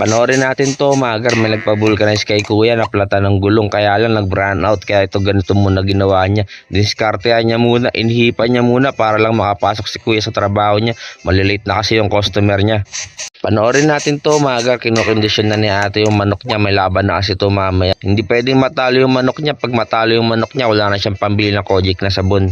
Panoorin natin to, magar may nagpa-vulcanize kay kuya, naplata ng gulong, kaya lang nag-brown out, kaya ito ganito muna ginawa niya. Diniskartehan niya muna, inhipan niya muna para lang makapasok si kuya sa trabaho niya. Malilate na kasi yung customer niya. Panoorin natin to, magar, kinokondisyon na ni ate yung manok niya, may laban na kasi to mamaya. Hindi pwedeng matalo yung manok niya, pag matalo yung manok niya, wala na siyang pambili ng kojic na sabon.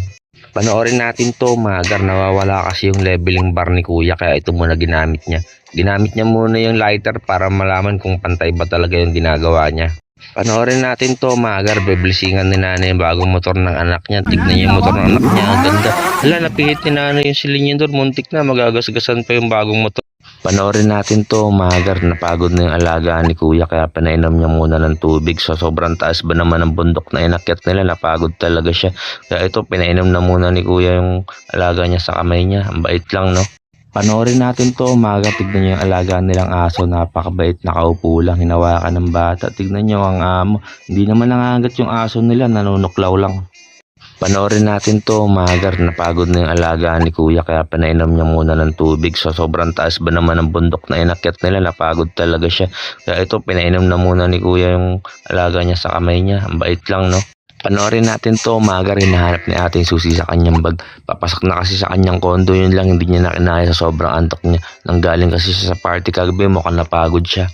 Panoorin natin to, magar, nawawala kasi yung leveling bar ni kuya, kaya ito muna ginamit niya. Ginamit niya muna yung lighter para malaman kung pantay ba talaga yung ginagawa niya. Panoorin natin to, magar, beblisingan ni nanay yung bagong motor ng anak niya. Tignan niya yung motor ng anak niya, ang ganda. Hala, napihit ni nanay yung silindro, muntik na, magagasgasan pa yung bagong motor. Panoorin natin to, magar, napagod na yung alaga ni kuya kaya pinainom niya muna ng tubig. So sobrang taas ba naman ng bundok na inakyat nila, napagod talaga siya. Kaya ito, pinainom na muna ni kuya yung alaga niya sa kamay niya. Ang bait lang, no? Panoorin natin to, maga, tignan niyo yung alaga nilang aso, napakabait, nakaupo lang, hinawakan ng bata. Tignan niyo ang amo, hindi naman nangangagat yung aso nila, nanunuklaw lang. Panoorin natin to, magar, napagod na yung alaga ni kuya kaya pinainom niya muna ng tubig. So sobrang taas ba naman ng bundok na inakyat nila, napagod talaga siya. Kaya ito, pinainom na muna ni kuya yung alaga niya sa kamay niya. Ang bait lang, no? Panoorin natin to, magar, hinahanap ni ate yung susi sa kanyang bag. Papasok na kasi sa kanyang kondo, yun lang, hindi niya na kinaya sa sobrang antok niya. Nanggaling kasi siya sa party kagabi, mukhang napagod siya.